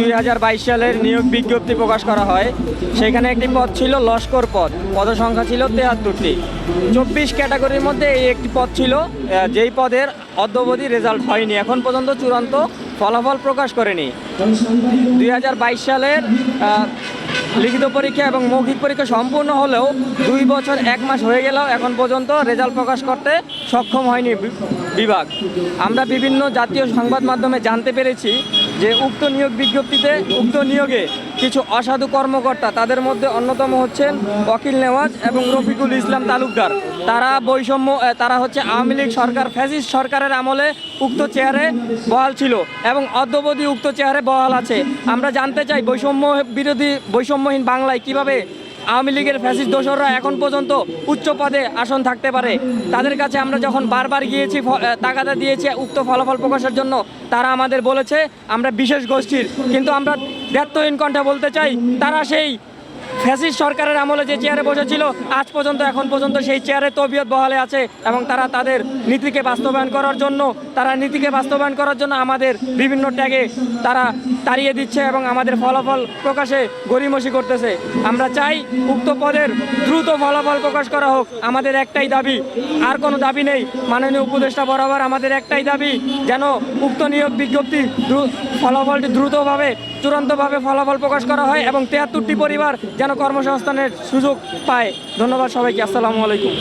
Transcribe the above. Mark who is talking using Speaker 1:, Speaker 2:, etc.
Speaker 1: দুই হাজার বাইশ সালের নিয়োগ বিজ্ঞপ্তি প্রকাশ করা হয়। সেখানে একটি পদ ছিল লস্কর পদ। পদ সংখ্যা ছিল তেহাত্তরটি চব্বিশ ক্যাটাগরির মধ্যে এই একটি পদ ছিল যেই পদের অদ্যবধি রেজাল্ট হয়নি। এখন পর্যন্ত চূড়ান্ত ফলাফল প্রকাশ করেনি। দুই হাজার বাইশ সালের লিখিত পরীক্ষা এবং মৌখিক পরীক্ষা সম্পূর্ণ হলেও দুই বছর এক মাস হয়ে গেলেও এখন পর্যন্ত রেজাল্ট প্রকাশ করতে সক্ষম হয়নি বিভাগ। আমরা বিভিন্ন জাতীয় সংবাদ মাধ্যমে জানতে পেরেছি যে উক্ত নিয়োগ বিজ্ঞপ্তিতে উক্ত নিয়োগে কিছু অসাধু কর্মকর্তা, তাদের মধ্যে অন্যতম হচ্ছেন অকিল নেওয়াজ এবং রফিকুল ইসলাম তালুকদার। তারা বৈষম্য তারা হচ্ছে আওয়ামী লীগ সরকার, ফ্যাসিস্ট সরকারের আমলে উক্ত চেয়ারে বহাল ছিল এবং অদ্যবধি উক্ত চেয়ারে বহাল আছে। আমরা জানতে চাই বৈষম্য বিরোধী, বৈষম্যহীন বাংলায় কীভাবে আওয়ামী লীগের ফ্যাসিস্ট দোসররা এখন পর্যন্ত উচ্চ পদে আসন থাকতে পারে। তাদের কাছে আমরা যখন বারবার গিয়েছি তাগাদা দিয়েছি, উক্ত ফলাফল প্রকাশের জন্য, তারা আমাদের বলেছে, আমরা বিশেষ গোষ্ঠীর। কিন্তু আমরা দেত্তহীন কণ্ঠে বলতে চাই, তারা সেই ফ্যাসিস্ট সরকারের আমলে যে চেয়ারে বসেছিল, আজ পর্যন্ত, এখন পর্যন্ত সেই চেয়ারে তবিয়ত বহালে আছে এবং তারা তাদের নীতিকে বাস্তবায়ন করার জন্য, তারা নীতিকে বাস্তবায়ন করার জন্য আমাদের বিভিন্ন ট্যাগে তারা তাড়িয়ে দিচ্ছে এবং আমাদের ফলাফল প্রকাশে গরিমসি করতেছে। আমরা চাই উক্ত পদের দ্রুত ফলাফল প্রকাশ করা হোক, আমাদের একটাই দাবি, আর কোনো দাবি নেই। মাননীয় উপদেষ্টা বরাবর আমাদের একটাই দাবি, যেন উক্ত নিয়োগ বিজ্ঞপ্তি ফলাফলটি দ্রুতভাবে, চূড়ান্তভাবে ফলাফল প্রকাশ করা হয় এবং তেহাত্তরটি পরিবার যেন কর্মসংস্থানের সুযোগ পায়। ধন্যবাদ সবাইকে আসসালামু আলাইকুম।